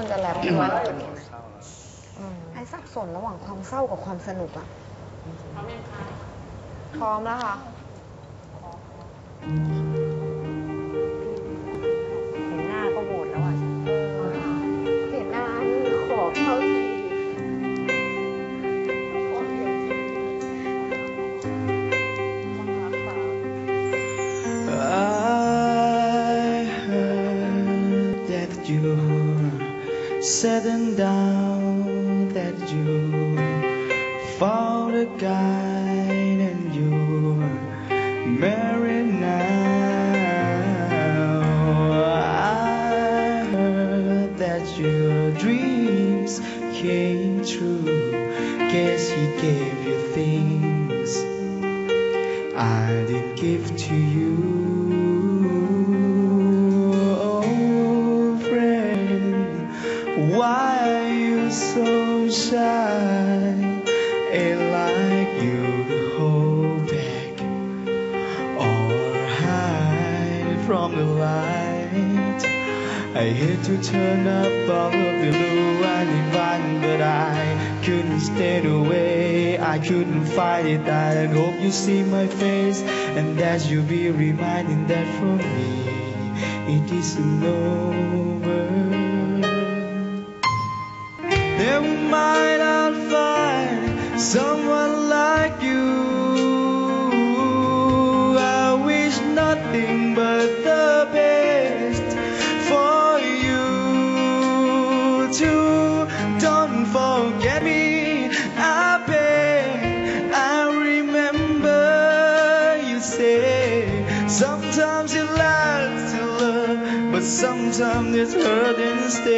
ควรจะแรปประมาณนี้ไอ้สับสนระหว่างความเศร้ากับความสนุกอะพร้อมแล้วค่ะ setting down, that you found a guy and you're married now. I heard that your dreams came true. Guess he gave you things I didn't give to you. I hate to turn up all of the blue and invite, but I couldn't stay away. I couldn't fight it. I hope you see my face and that you'll be reminding that for me it isn't over. Too. Don't forget me, I beg. I remember you say sometimes it lasts to love, but sometimes it's hurt instead.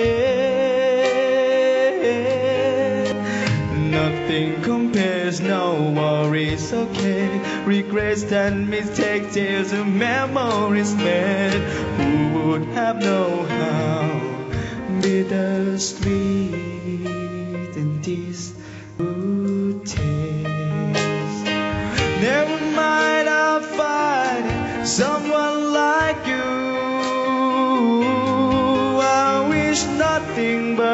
Nothing compares, no worries, okay. Regrets and mistakes, tears and memories made. Who would have known how bittersweet and this would taste? Never mind, I'll find someone like you. I wish nothing but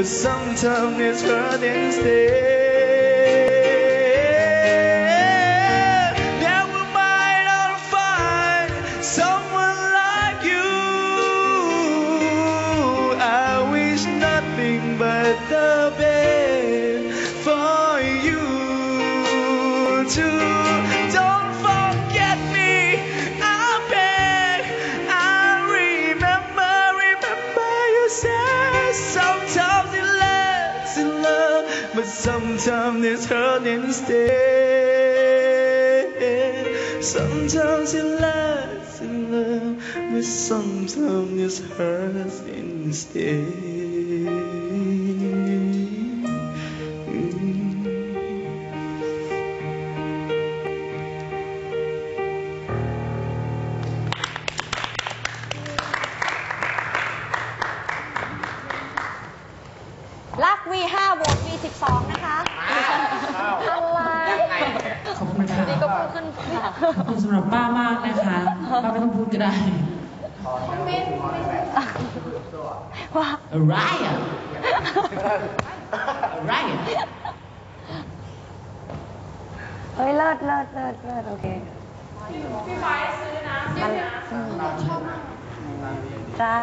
but sometimes it's hurt instead. I'll find someone like you. I wish nothing but the best for you too. Sometimes it's hurt instead. Sometimes it lasts in love, but sometimes it's hurt instead. V5 โหวต V12 นะคะอะไรขอบคุณค่ะนี่ก็พูดขึ้นค่ะขอบคุณสำหรับป้ามากนะคะป้าไม่ต้องพูดก็ได้ว่าอะไรอะอะไรอะเฮ้ยเลิศเลิศเลิศเลิศโอเคพี่ไฟซื้อนะมันจ้า